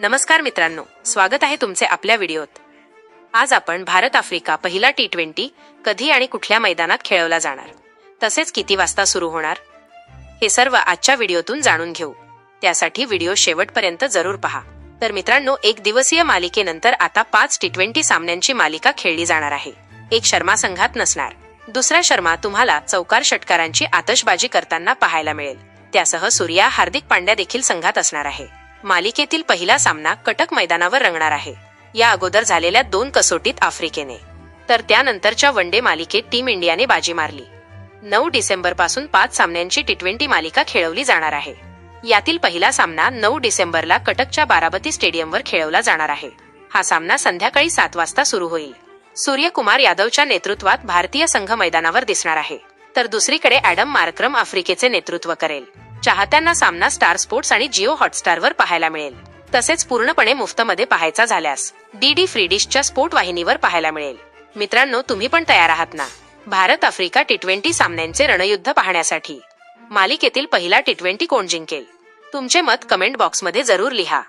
नमस्कार मित्रांनो स्वागत आहे तुमचे आपल्या व्हिडिओत. आज आपण भारत आफ्रिका पहिला टी ट्वेंटी कधी आणि कुठल्या मैदानात खेळवला जाणार? तसेच किती वाजता सुरू होणार? हे सर्व आजच्या व्हिडिओतून जाणून घेऊ. त्यासाठी व्हिडिओ शेवटपर्यंत जरूर पहा. तर मित्रांनो एक दिवसीय मालिकेनंतर आता पाच टी ट्वेंटी सामन्यांची मालिका खेळली जाणार आहे. एक शर्मा संघात नसणार. दुसरा शर्मा तुम्हाला चौकार षटकारांची आतषबाजी करताना पाहायला मिळेल. त्यासह सूर्या हार्दिक पांड्या देखील संघात असणार आहे. मालिकेतील पहिला सामना कटक मैदानावर रंगणार आहे. या अगोदर झालेल्या दोन कसोटीत आफ्रिकेने. तर त्यानंतरच्या वन डे मालिकेत टीम इंडियाने बाजी मारली. नऊ डिसेंबरपासून पाच सामन्यांची टी ट्वेंटी मालिका खेळवली जाणार आहे. यातील पहिला सामना नऊ डिसेंबरला कटकच्या बारामती स्टेडियमवर खेळवला जाणार आहे. हा सामना संध्याकाळी सात वाजता सुरू होईल. सूर्यकुमार यादवच्या नेतृत्वात भारतीय संघ मैदानावर दिसणार आहे. तर दुसरीकडे ऍडम मार्क्रम आफ्रिकेचे नेतृत्व करेल. चाहत्यांना सामना स्टार स्पोर्ट्स आणि जिओ हॉटस्टारवर पाहायला मिळेल. तसेच पूर्णपणे मुफ्तमध्ये पाहायचा झाल्यास डी डी फ्री डिशच्या स्पोर्ट वाहिनीवर पाहायला मिळेल. मित्रांनो तुम्ही पण तयार आहात ना? भारत आफ्रिका टी ट्वेंटी सामन्यांचे रणयुद्ध पाहण्यासाठी. मालिकेतील पहिला टी ट्वेंटी कोण जिंकेल? तुमचे मत कमेंट बॉक्समध्ये जरूर लिहा.